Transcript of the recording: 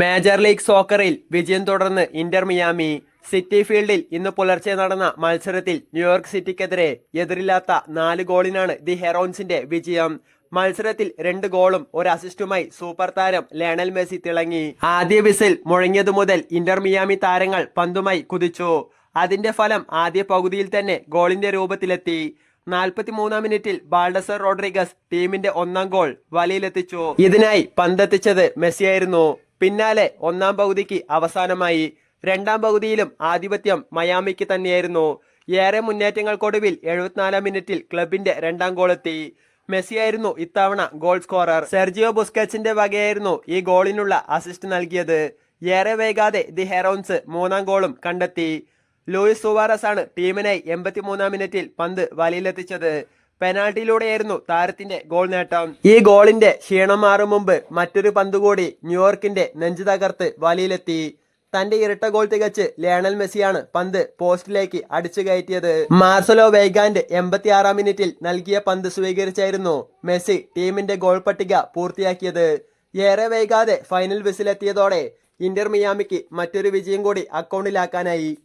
Major league സോക്കറിൽ വിജയം തുടർന്ന് Inter Miami city ഫീൽഡിൽ ഇന്ന് പുലർച്ചെ നടന്ന മത്സരത്തിൽ ന്യൂയോർക്ക് സിറ്റിക്കെതിരെ എതിരില്ലാത്ത നാല് ഗോളിനാണ് ദി ഹെറോൺസിന്റെ വിജയം. മത്സരത്തിൽ രണ്ട് ഗോളും ഒരു അസിസ്റ്റുമായി സൂപ്പർ താരം ലയണൽ മെസ്സി തിളങ്ങി. ആദ്യ വിസിൽ മുഴങ്ങിയതു മുതൽ ഇന്റർ മിയാമി താരങ്ങൾ പന്തുമായി കുതിച്ചു. അതിന്റെ ഫലം ആദ്യ പകുതിയിൽ തന്നെ ഗോളിന്റെ രൂപത്തിലെത്തി. നാൽപ്പത്തിമൂന്നാം മിനിറ്റിൽ ബാൾഡസർ റോഡ്രിഗസ് ടീമിന്റെ ഒന്നാം ഗോൾ വലയിലെത്തിച്ചു. ഇതിനായി പന്തെത്തിച്ചത് മെസ്സിയായിരുന്നു പിന്നാലെ ഒന്നാം പകുതിക്ക് അവസാനമായി രണ്ടാം പകുതിയിലും ആധിപത്യം മയാമിക്ക് തന്നെയായിരുന്നു. ഏറെ മുന്നേറ്റങ്ങൾക്കൊടുവിൽ എഴുപത്തിനാലാം മിനിറ്റിൽ ക്ലബിന്റെ രണ്ടാം ഗോൾ എത്തി മെസ്സിയായിരുന്നു ഇത്തവണ ഗോൾ സ്കോറർ. സെർജിയോ ബുസ്കറ്റ്സിന്റെ വകയായിരുന്നു ഈ ഗോളിനുള്ള അസിസ്റ്റ് നൽകിയത്. ഏറെ വൈകാതെ ദി ഹെറോൺസ് മൂന്നാം ഗോളും കണ്ടെത്തി. ലൂയിസ് സുവാറസ് ആണ് ടീമിനായി എൺപത്തിമൂന്നാം മിനിറ്റിൽ പന്ത് വലയിലെത്തിച്ചത്. പെനാൾട്ടിയിലൂടെയായിരുന്നു താരത്തിന്റെ ഗോൾ നേട്ടം. ഈ ഗോളിന്റെ ക്ഷീണം മാറും മുമ്പ് മറ്റൊരു പന്ത് കൂടി ന്യൂയോർക്കിന്റെ നെഞ്ചു തകർത്ത് വലയിലെത്തി. തന്റെ ഇരട്ട ഗോൾ തികച്ച് ലയണൽ മെസ്സിയാണ് പന്ത് പോസ്റ്റിലേക്ക് അടിച്ചു കയറ്റിയത്. മാർസലോ വൈഗാൻഡ് എൺപത്തിയാറാം മിനിറ്റിൽ നൽകിയ പന്ത് സ്വീകരിച്ചായിരുന്നു മെസ്സി ടീമിന്റെ ഗോൾ പട്ടിക പൂർത്തിയാക്കിയത്. ഏറെ വൈകാതെ ഫൈനൽ വിസിലെത്തിയതോടെ ഇന്റർ മിയാമിക്ക് മറ്റൊരു വിജയം കൂടി അക്കൗണ്ടിലാക്കാനായി.